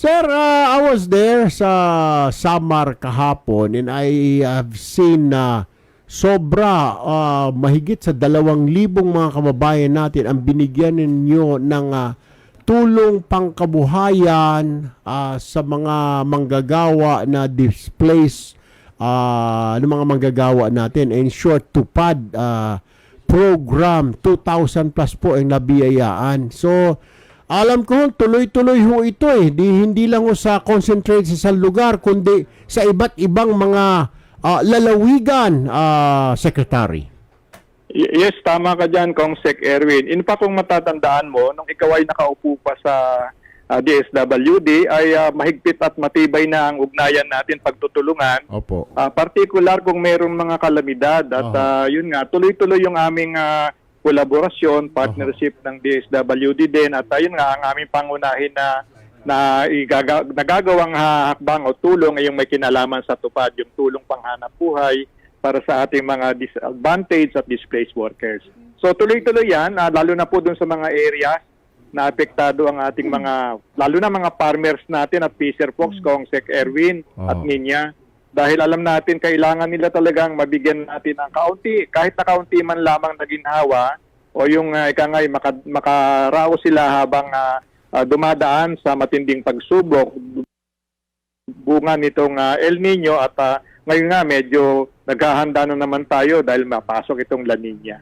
Sir, uh, I was there sa Samar kahapon and I have seen na sobra uh, mahigit sa dalawang libong mga kababayan natin ang binigyan ninyo ng uh, tulong pangkabuhayan uh, sa mga manggagawa na displaced uh, ng mga manggagawa natin. In short, tupad uh, program 2,000 plus po ang nabiyayaan. So, alam ko tuloy-tuloy ho ito eh. Di, hindi lang ho sa concentrate sa isang lugar, kundi sa iba't ibang mga ah, lalawigan, ah, Secretary. Yes, tama ka dyan, Kong Sec Erwin. In fact, kung matatandaan mo, nung ikaw ay nakaupo pa sa ah, DSWD, ay ah, mahigpit at matibay na ang ugnayan natin pagtutulungan. Opo. Ah, particular kung mayroong mga kalamidad at ah, yun nga, tuloy-tuloy yung aming ah, kolaborasyon, partnership ng DSWD din at ayun nga ang aming pangunahin na na igaga, nagagawang ha- hakbang o tulong ay yung may kinalaman sa tupad, yung tulong panghanap buhay para sa ating mga disadvantaged at displaced workers. So tuloy-tuloy yan, ah, lalo na po dun sa mga areas na apektado ang ating mga, lalo na mga farmers natin at Fisher Fox, Kong Sec Erwin at Oo. Dahil alam natin, kailangan nila talagang mabigyan natin ng kaunti, kahit na kaunti man lamang na ginhawa, o yung uh, ika nga'y maka, makaraos sila habang ah, dumadaan sa matinding pagsubok, bunga nitong ah, El Nino at ah, ngayon nga medyo naghahanda na naman tayo dahil mapasok itong La Nina.